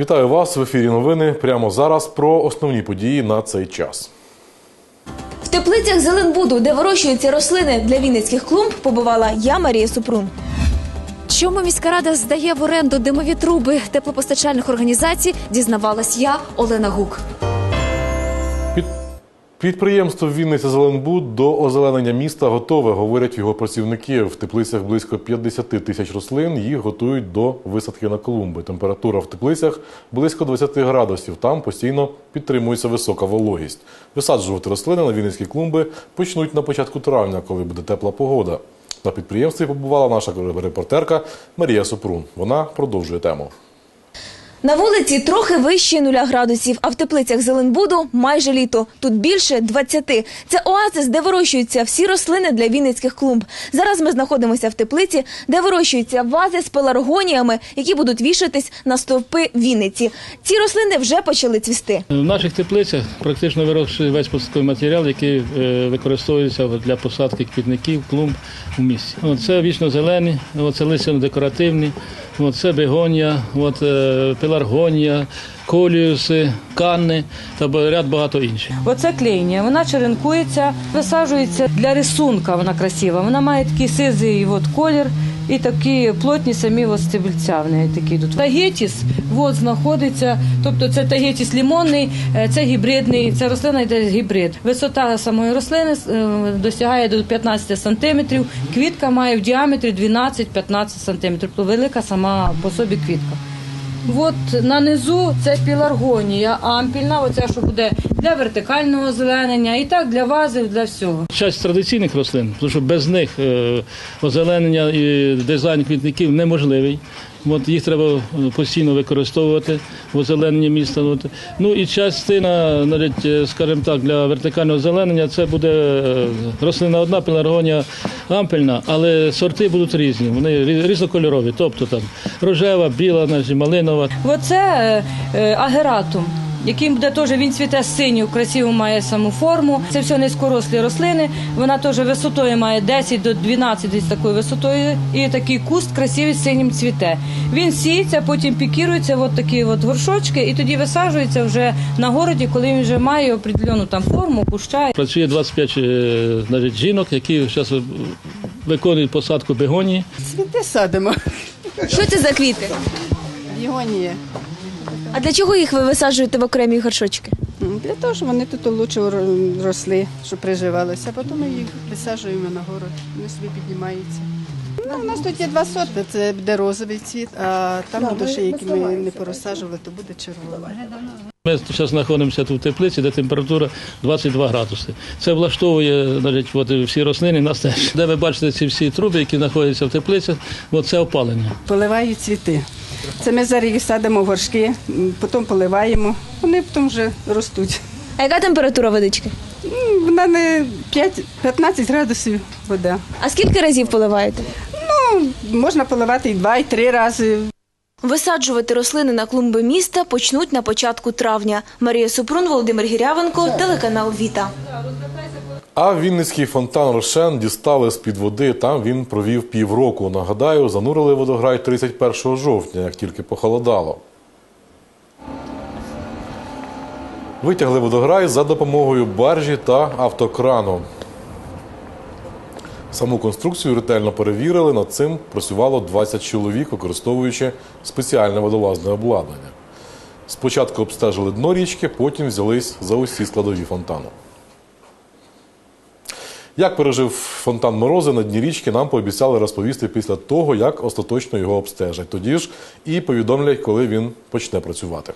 Вітаю вас в ефірі. Новини прямо зараз про основні події на цей час. В теплицях Зеленбуду, де вирощуються рослини для вінницьких клумб, побувала я, Марія Супрун. Чому міська рада здає в оренду димові труби теплопостачальних організацій, дізнавалась я, Олена Гук. Під... Підприємство Вінниця Зеленбуд до озеленення міста готове, говорять його працівники. В теплицях близько 50 тисяч рослин. Їх готують до висадки на клумби. Температура в теплицях близько 20 градусів. Там постійно підтримується висока вологість. Висаджувати рослини на вінницькі клумби почнуть на початку травня, коли буде тепла погода. На підприємстві побувала наша репортерка Марія Супрун. Вона продовжує тему. На вулиці трохи вище нуля градусів, а в теплицях Зеленбуду майже літо. Тут більше 20. Це оазис, де вирощуються всі рослини для вінницьких клумб. Зараз ми знаходимося в теплиці, де вирощуються вази з пеларгоніями, які будуть вішатись на стовпи Вінниці. Ці рослини вже почали цвісти. В наших теплицях практично вирощує весь посадковий матеріал, який е, використовується для посадки квітників, клумб у місті. Це вічно зелені, це листя декоративні, от це бегонія, от, е, пеларгонія, коліуси, канни та ряд багато інших. Оце клейня, вона черенкується, висаджується для рисунка, вона красива. Вона має такий сизий от, колір і такі плотні самі от, стебельця в неї такі йдуть. Тагетіс от, знаходиться, тобто це тагетіс лімонний, е, це гібридний, це рослина йде гібрид. Висота самої рослини е, досягає до 15 сантиметрів, квітка має в діаметрі 12-15 сантиметрів, тобто велика сама по собі квітка. От на низу це піларгонія ампільна, оця що буде для вертикального озеленення, і так для вазів, для всього. Часть традиційних рослин, тому що без них е, озеленення і дизайн квітників неможливий. От їх треба е, постійно використовувати в озелененні міста. От. Ну і частина, навіть, е, скажімо так, для вертикального озеленення це буде е, рослина одна, пеларгонія ампельна, але сорти будуть різні, вони рі- різнокольорові, тобто там рожева, біла, малинова. Оце агератум. Яким буде теж він цвіте синю, красиву має саму форму. Це все низькорослі рослини. Вона теж висотою має 10 до 12 десь такою висотою. І такий куст красивий синім цвіте. Він сіється, потім пікірується, от такі от горшочки, і тоді висаджується вже на городі, коли він вже має определену там форму, куща. Працює 25 е, навіть, жінок, які зараз виконують посадку бегонії. Цвіти садимо. Що це за квіти? Бігонія. А для чого їх ви висаджуєте в окремі горшочки? Для того, щоб вони тут лучше росли, щоб приживалися. А потім ми їх висаджуємо на город. Вони собі піднімаються. Ну, у нас тут є два сорти. Це буде розовий цвіт, а там буде ще, які ми не порозсаджували, то буде червоний. Ми зараз знаходимося тут в теплиці, де температура 22 градуси. Це влаштовує навіть, от, всі рослини нас теж. Де ви бачите ці всі труби, які знаходяться в теплицях, от це опалення. Поливаю цвіти. Це ми зараз їх садимо в горшки, потім поливаємо. Вони потім вже ростуть. А яка температура водички? Вона не 5, 15 градусів вода. А скільки разів поливаєте? Ну, можна поливати і два, і три рази. Висаджувати рослини на клумби міста почнуть на початку травня. Марія Супрун, Володимир Гірявенко, телеканал Віта. А Вінницький фонтан Рошен дістали з-під води. Там він провів півроку. Нагадаю, занурили водограй 31 жовтня, як тільки похолодало. Витягли водограй за допомогою баржі та автокрану. Саму конструкцію ретельно перевірили. Над цим працювало 20 чоловік, використовуючи спеціальне водолазне обладнання. Спочатку обстежили дно річки, потім взялись за усі складові фонтану. Як пережив фонтан Морози на дні річки, нам пообіцяли розповісти після того, як остаточно його обстежать. Тоді ж і повідомлять, коли він почне працювати.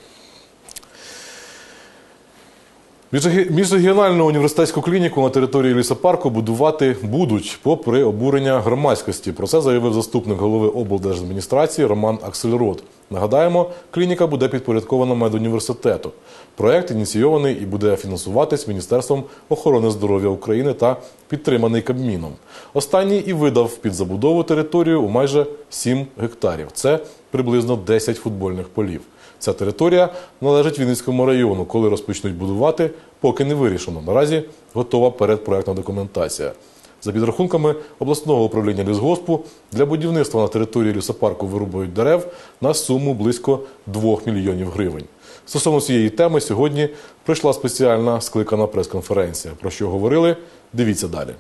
Міжрегіональну університетську клініку на території лісопарку будувати будуть, попри обурення громадськості. Про це заявив заступник голови облдержадміністрації Роман Аксельрод. Нагадаємо, клініка буде підпорядкована медуніверситету. Проект ініційований і буде фінансуватись Міністерством охорони здоров'я України та підтриманий Кабміном. Останній і видав під забудову територію у майже 7 гектарів. Це приблизно 10 футбольних полів. Ця територія належить Вінницькому району. Коли розпочнуть будувати, поки не вирішено. Наразі готова передпроектна документація. За підрахунками обласного управління лісгоспу, для будівництва на території лісопарку вирубують дерев на суму близько 2 мільйонів гривень. Стосовно цієї теми сьогодні прийшла спеціальна скликана прес-конференція. Про що говорили? Дивіться далі.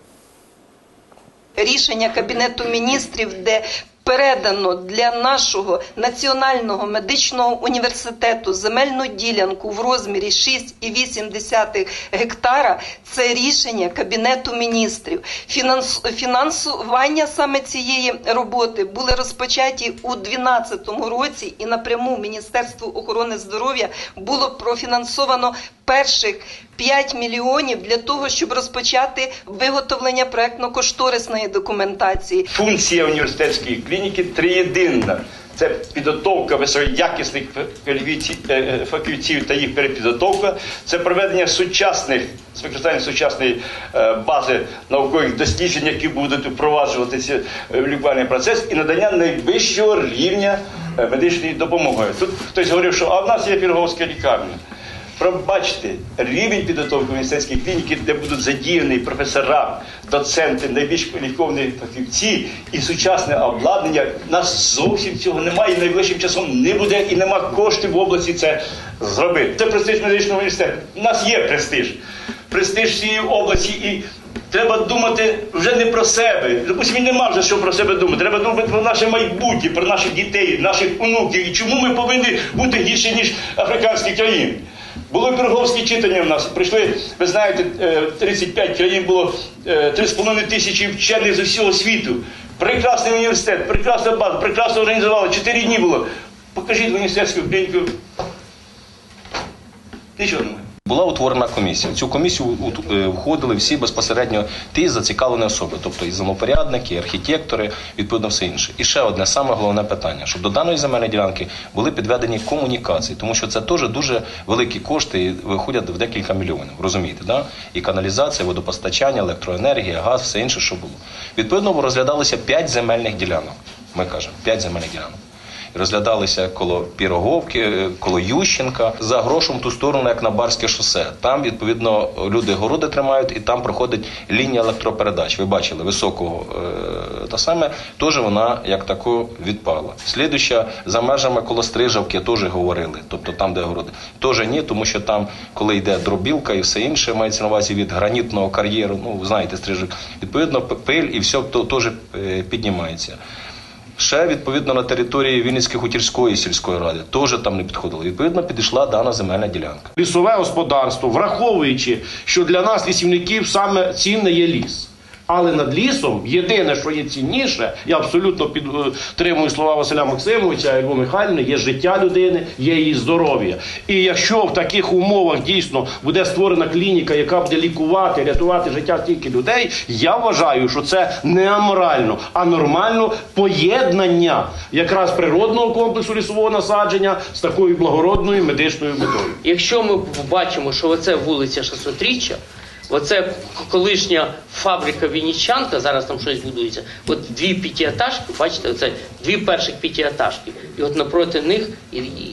рішення Кабінету міністрів, де передано для нашого національного медичного університету земельну ділянку в розмірі 6,8 гектара. Це рішення Кабінету міністрів. Фінанс... Фінансування саме цієї роботи були розпочаті у 2012 році, і напряму Міністерству охорони здоров'я було профінансовано перших 5 мільйонів для того, щоб розпочати виготовлення проектно-кошторисної документації. Функція університетської клініки триєдинна. Це підготовка високоякісних е, е, фахівців та їх перепідготовка. Це проведення сучасних з використанням сучасної е, бази наукових досліджень, які будуть впроваджуватися в лікувальний процес, і надання найвищого рівня медичної допомоги. Тут хтось говорив, що а в нас є пірговська лікарня. Пробачте рівень підготовки університетської клініки, де будуть задіяні професора, доценти, найбільш кваліфіковані фахівці і сучасне обладнання. Нас зовсім цього немає, і найближчим часом не буде, і нема коштів в області це зробити. Це престиж медичного університету. У нас є престиж. Престиж всієї області і. Треба думати вже не про себе. Допустим, нема вже що про себе думати. Треба думати про наше майбутнє, про наших дітей, наших онуків. І чому ми повинні бути гірше, ніж африканські країни? Було піроговські читання в нас. Прийшли, ви знаєте, е, 35 країн було е, 3,5 тисячі вчених з усього світу. Прекрасний університет, прекрасна база, прекрасно організували. Чотири дні було. Покажіть університетську клініку. Нічого немає. Була утворена комісія. В цю комісію е, входили всі безпосередньо ті зацікавлені особи, тобто і землепорядники, і архітектори, відповідно все інше. І ще одне саме головне питання, щоб до даної земельної ділянки були підведені комунікації, тому що це теж дуже великі кошти і виходять в декілька мільйонів. Розумієте, да? І каналізація, водопостачання, електроенергія, газ, все інше, що було. Відповідно, розглядалося 5 земельних ділянок. Ми кажемо, 5 земельних ділянок розглядалися коло Піроговки, е, коло Ющенка, за грошем ту сторону, як на Барське шосе. Там, відповідно, люди городи тримають, і там проходить лінія електропередач. Ви бачили високого е, та саме, теж вона як тако відпала. Слідуща за межами коло Стрижавки теж говорили, тобто там, де городи. Теж ні, тому що там, коли йде дробілка і все інше, мається на увазі від гранітного кар'єру, ну знаєте, Стрижик, відповідно, пиль і все теж е, піднімається. Ще відповідно на території Вінницько-Хутірської сільської ради теж там не підходило. Відповідно, підійшла дана земельна ділянка. лісове господарство, враховуючи, що для нас, лісівників, саме цінне є ліс. Але над лісом єдине, що є цінніше, я абсолютно підтримую слова Василя Максимовича або Михайлівни, є життя людини, є її здоров'я. І якщо в таких умовах дійсно буде створена клініка, яка буде лікувати, рятувати життя стільки людей, я вважаю, що це не аморально, а нормально поєднання якраз природного комплексу лісового насадження з такою благородною медичною метою. Якщо ми бачимо, що оце вулиця 600-річчя, оце колишня фабрика Вінничанка, зараз там щось будується, от дві п'ятиэтажки, бачите, оце дві перших п'ятиэтажки, і от напроти них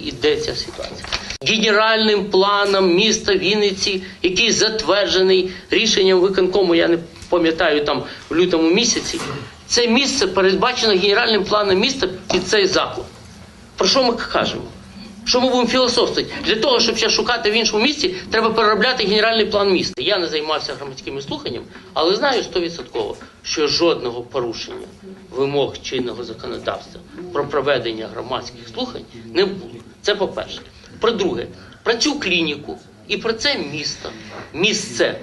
іде ця ситуація. Генеральним планом міста Вінниці, який затверджений рішенням виконкому, я не пам'ятаю там в лютому місяці, це місце передбачено генеральним планом міста під цей заклад. Про що ми кажемо? Що ми будемо філософствувати? Для того, щоб ще шукати в іншому місці, треба переробляти генеральний план міста. Я не займався громадськими слуханнями, але знаю стовідсотково, що жодного порушення вимог чинного законодавства про проведення громадських слухань не було. Це по-перше. По-друге, про цю клініку і про це місто, місце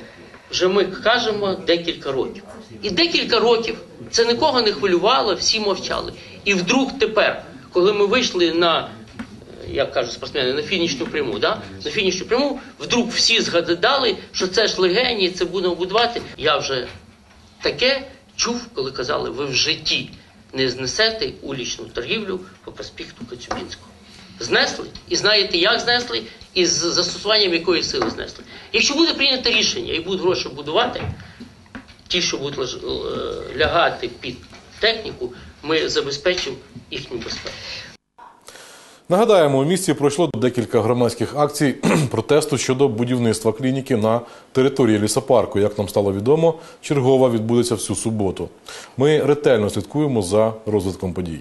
вже ми кажемо декілька років. І декілька років це нікого не хвилювало, всі мовчали. І вдруг тепер, коли ми вийшли на як кажуть спортсмени, на фінішну пряму, да? на фінішну пряму, вдруг всі згадали, що це ж легені, це будемо будувати. Я вже таке чув, коли казали, ви в житті не знесете улічну торгівлю по проспекту Коцюбінського. Знесли і знаєте, як знесли, і з застосуванням якої сили знесли. Якщо буде прийнято рішення і будуть гроші будувати, ті, що будуть е, лягати під техніку, ми забезпечимо їхню безпеку. Нагадаємо, у місті пройшло декілька громадських акцій протесту щодо будівництва клініки на території лісопарку. Як нам стало відомо, чергова відбудеться всю суботу. Ми ретельно слідкуємо за розвитком подій.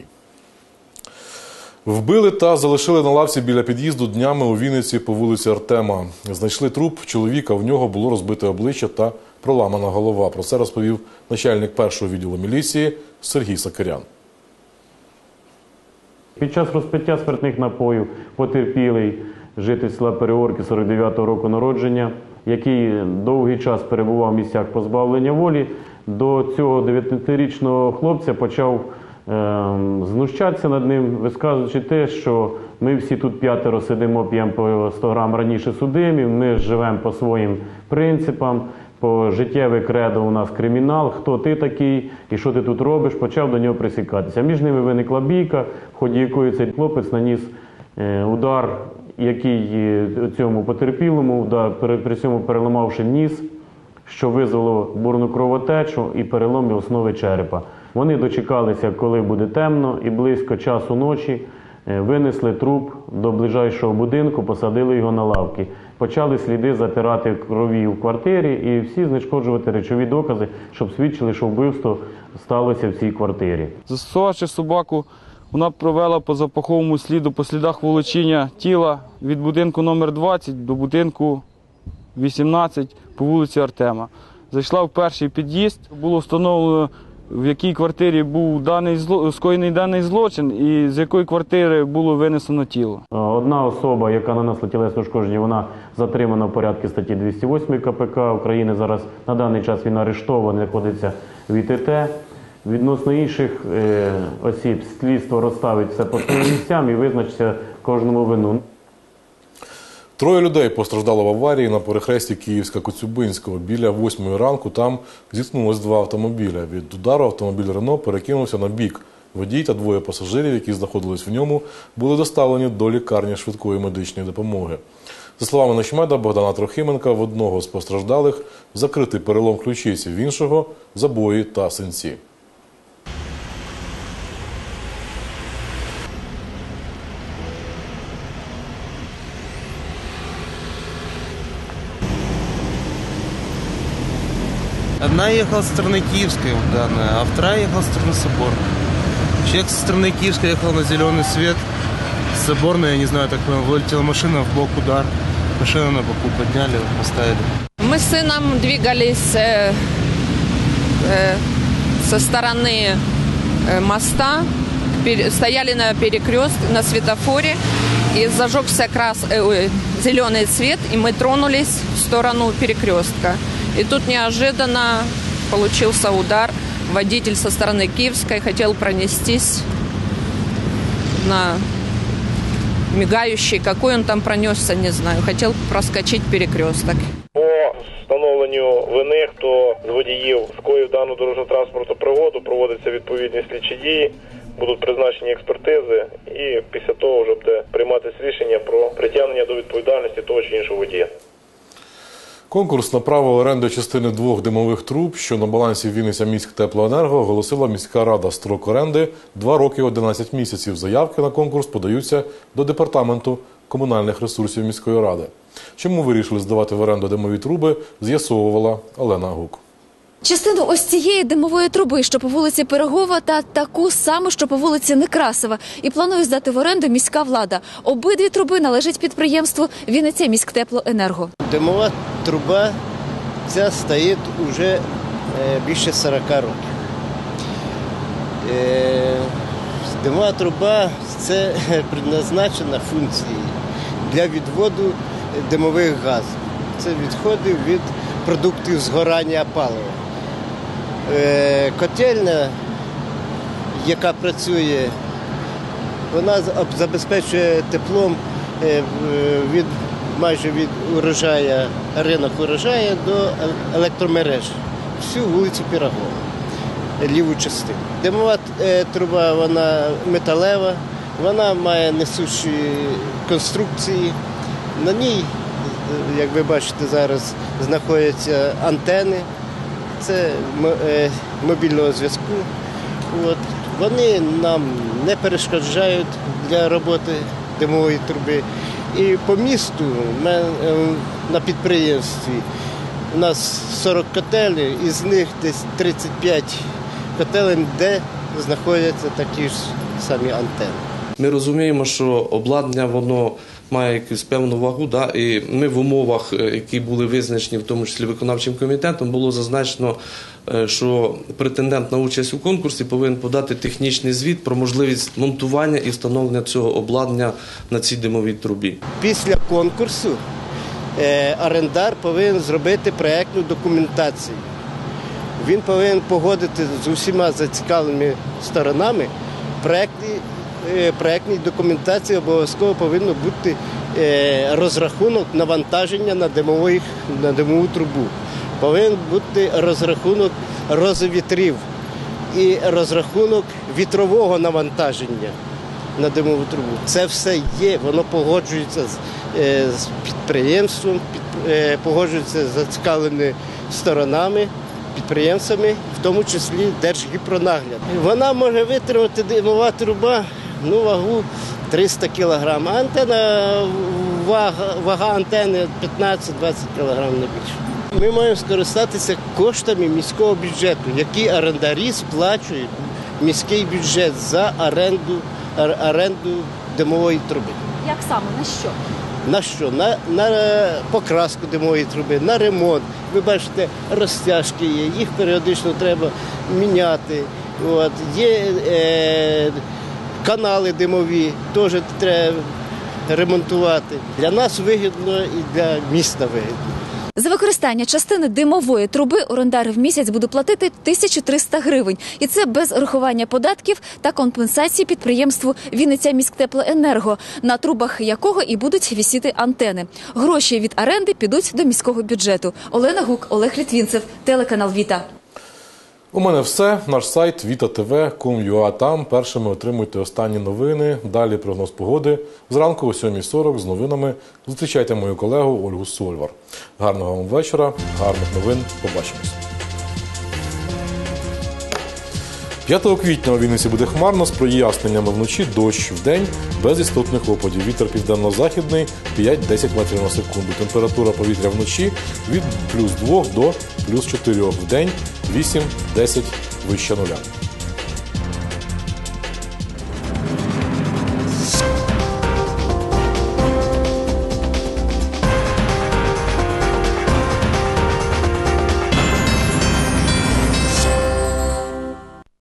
Вбили та залишили на лавці біля під'їзду днями у Вінниці по вулиці Артема. Знайшли труп чоловіка. В нього було розбите обличчя та проламана голова. Про це розповів начальник першого відділу міліції Сергій Сакирян. Під час розпиття спиртних напоїв потерпілий житель села Переорки 49-го року народження, який довгий час перебував в місцях позбавлення волі, до цього 19-річного хлопця почав ем, знущатися над ним, висказуючи те, що ми всі тут п'ятеро сидимо, п'ємо по 100 грам раніше судимів, ми живемо по своїм принципам. По життєве кредо у нас кримінал, хто ти такий і що ти тут робиш, почав до нього присікатися. Між ними виникла бійка, в ході якої цей хлопець наніс е, удар, який е, цьому потерпілому, удар, при, цьому переламавши ніс, що визвало бурну кровотечу і переломі основи черепа. Вони дочекалися, коли буде темно, і близько часу ночі винесли труп до ближайшого будинку, посадили його на лавки. Почали сліди затирати крові в квартирі і всі знешкоджувати речові докази, щоб свідчили, що вбивство сталося в цій квартирі. Застосувавши собаку, вона провела по запаховому сліду по слідах волочіння тіла від будинку номер 20 до будинку 18 по вулиці Артема. Зайшла в перший під'їзд, було встановлено, в якій квартирі був даний зло... скоєний даний злочин і з якої квартири було винесено тіло. Е, Одна особа, яка нанесла тілесне ушкодження, вона затримана в порядку статті 208 КПК України. Зараз на даний час він арештований, знаходиться в ІТТ. Відносно інших е, осіб слідство розставить все по своїм місцям і визначиться кожному вину. Троє людей постраждало в аварії на перехресті Київська-Коцюбинського. Біля восьмої ранку там зіткнулось два автомобіля. Від удару автомобіль Рено перекинувся на бік. Водій та двоє пасажирів, які знаходились в ньому, були доставлені до лікарні швидкої медичної допомоги. За словами начмеда Богдана Трохименка, в одного з постраждалих закритий перелом ключиці, в іншого забої та синці. Одна ехала со стороны Киевской, данная, а вторая ехала со стороны Соборной. Человек со стороны Киевской ехал на зеленый свет. С Соборной, я не знаю, так понял, вылетела машина, в бок удар. Машину на боку подняли, поставили. Мы с сыном двигались э, э, со стороны э, моста, пере- стояли на перекрестке, на светофоре, и зажегся крас, э, ой, зеленый цвет, и мы тронулись в сторону перекрестка. И тут неожиданно получился удар. Водитель со стороны Киевской хотел пронестись на мигающий, какой он там пронесся, не знаю, хотел проскочить перекресток. По встановленню вини, хто з водіїв скоїв дану дорожньо-транспортну пригоду, проводяться відповідні слідчі дії, будуть призначені експертизи, і після того вже буде прийматися рішення про притягнення до відповідальності того чи іншого водія. Конкурс на право оренди частини двох димових труб, що на балансі Вінниця міськ теплоенерго, оголосила міська рада строк оренди 2 роки 11 місяців. Заявки на конкурс подаються до департаменту комунальних ресурсів міської ради. Чому вирішили здавати в оренду димові труби, з'ясовувала Олена Гук. Частину ось цієї димової труби, що по вулиці Пирогова, та таку саму, що по вулиці Некрасова, і планує здати в оренду міська влада. Обидві труби належать підприємству Вінниця міськтеплоенерго. Димова труба ця стоїть вже е, більше 40 років. Е, Димова труба це предназначена функцією для відводу димових газів. Це відходи від продуктів згорання палива. Е, Котельня, яка працює, вона забезпечує теплом е, від майже від урожая, ринок урожаю до електромереж. Всю вулицю Пірогова, ліву частину. Димова е, труба вона металева, вона має несучі конструкції. На ній, е, як ви бачите, зараз знаходяться антени. Це е, мобільного зв'язку. От. Вони нам не перешкоджають для роботи димової труби. І по місту е, на підприємстві у нас 40 котелів, із них десь 35 котелень, де знаходяться такі ж самі антени. Ми розуміємо, що обладнання воно має якусь певну вагу, да, і ми в умовах, е, які були визначені, в тому числі виконавчим комітетом, було зазначено, е, що претендент на участь у конкурсі повинен подати технічний звіт про можливість монтування і встановлення цього обладнання на цій димовій трубі. Після конкурсу е, орендар повинен зробити проєктну документацію. Він повинен погодити з усіма зацікавленими сторонами проєктні, проєктній документації обов'язково повинно бути е, розрахунок навантаження на, димових, на димову трубу. Повинен бути розрахунок розовітрів і розрахунок вітрового навантаження на димову трубу. Це все є, воно погоджується з, е, з підприємством, під, е, погоджується з зацікавленими сторонами, підприємцями, в тому числі Держгіпронагляд. Вона може витримати димова труба ну, вагу 300 кг, а антенна, вага, вага антени 15-20 кг не більше. Ми маємо скористатися коштами міського бюджету, які орендарі сплачують міський бюджет за оренду, оренду димової труби. Як саме на що? На що? На, на покраску димової труби, на ремонт. Ви бачите, розтяжки є, їх періодично треба міняти. От. Є е, канали димові, теж треба ремонтувати. Для нас вигідно і для міста вигідно. За використання частини димової труби орендар в місяць буде платити 1300 гривень, і це без урахування податків та компенсації підприємству Вінниця міськтеплоенерго, на трубах якого і будуть вісіти антени. Гроші від оренди підуть до міського бюджету. Олена Гук, Олег Літвінцев, телеканал Віта. У мене все. Наш сайт vitatv.com.ua. Там першими отримуйте останні новини. Далі прогноз погоди. Зранку о 7.40 з новинами зустрічайте мою колегу Ольгу Сольвар. Гарного вам вечора, гарних новин. Побачимось. 5 квітня у Вінниці буде хмарно з проясненнями вночі дощ в день без істотних опадів. Вітер південно-західний 5-10 метрів на секунду. Температура повітря вночі від плюс 2 до плюс 4 в день 8-10 вище нуля.